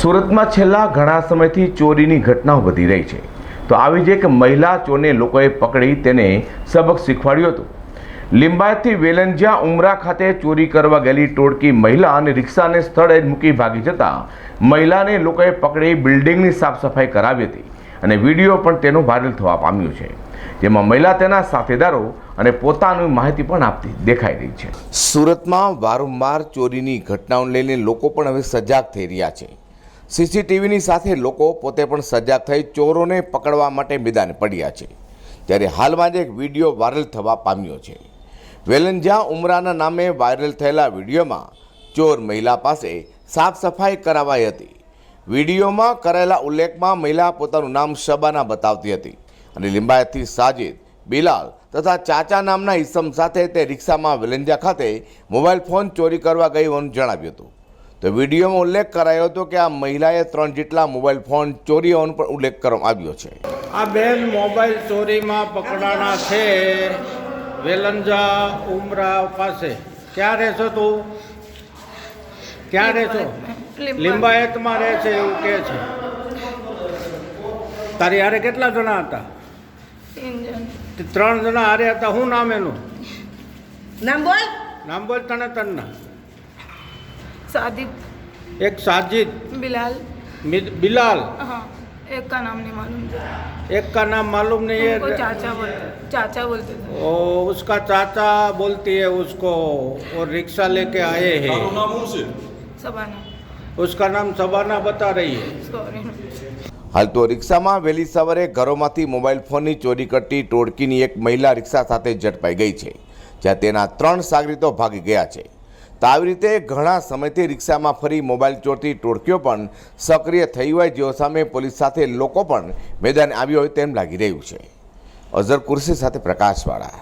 સુરતમાં છેલ્લા ઘણા સમયથી ચોરીની ઘટનાઓ વધી રહી છે. તો આવી જ એક મહિલા ચોરને લોકોએ પકડી તેને સબક શીખવાડ્યો હતો. લિંબાયતથી વેલંજિયા ઉમરા ખાતે ચોરી કરવા ગયેલી ટોળકી મહિલા અને રિક્ષાને સ્થળે મૂકી ભાગી જતા મહિલાને લોકોએ પકડી બિલ્ડિંગની સાફ સફાઈ કરાવી હતી અને વીડિયો પણ તેનો વાયરલ થવા પામ્યો છે. જેમાં મહિલા તેના સાથેદારો અને પોતાની માહિતી પણ આપતી દેખાઈ રહી છે. સુરતમાં વારંવાર ચોરીની ઘટનાઓને લઈને લોકો પણ હવે સજાગ થઈ રહ્યા છે. સીસીટીવીની સાથે લોકો પોતે પણ સજાગ થઈ ચોરોને પકડવા માટે મેદાને પડ્યા છે. ત્યારે હાલમાં જ એક વીડિયો વાયરલ થવા પામ્યો છે. વેલંજા ઉમરાના નામે વાયરલ થયેલા વિડીયોમાં ચોર મહિલા પાસે સાફ સફાઈ કરાવાઈ હતી. વિડીયોમાં કરેલા ઉલ્લેખમાં મહિલા પોતાનું નામ શબાના બતાવતી હતી અને લિંબાયતથી સાજિદ, બિલાલ તથા ચાચા નામના ઈસમ સાથે તે રિક્ષામાં વેલંજા ખાતે મોબાઈલ ફોન ચોરી કરવા ગઈ હોવાનું જણાવ્યું હતું. તો વિડીયોમાં ઉલ્લેખ કરાયો હતો કે આ મહિલાએ ત્રણ જેટલા મોબાઈલ ફોન ચોરી હોવાનો પણ ઉલ્લેખ કરવામાં આવ્યો છે. આ બેન મોબાઈલ ચોરીમાં પકડાણા છે. વેલંજા ઉમરા પાસે. ક્યાં રહેશો તું? ક્યાં રહેશો? લિંબાયતમાં રહે છે એવું કહે છે. તારી હારે કેટલા જણા હતા? ત્રણ જણા હારે હતા. શું નામ એનું? નામ બોલ. નામ બોલ તને તન્ના. सादिक એક સાજિદ बिलाल મિ- બિલાલ हाँ एक का नाम नहीं मालूम था એક का नाम मालूम नहीं उनको है चाचा बोलते चाचा बोलते थे ओ, उसका चाचा बोलती है उसको और रिक्शा लेके आए हैं सबाना उसका नाम सबाना बता रही है सॉरी હાલ તો રિક્ષામાં વહેલી સવારે ઘરોમાંથી મોબાઈલ ફોનની ચોરી કરતી ટોળકીની એક મહિલા રિક્ષા સાથે ઝડપાઈ ગઈ છે જ્યાં તેના ત્રણ સાગરીતો ભાગી ગયા છે તો આવી રીતે ઘણા સમયથી રિક્ષામાં ફરી મોબાઈલ ચોરતી ટોળકીઓ પણ સક્રિય થઈ હોય જેઓ સામે પોલીસ સાથે લોકો પણ મેદાને આવ્યો હોય તેમ લાગી રહ્યું છે. અઝર કુર્સી સાથે પ્રકાશવાળા.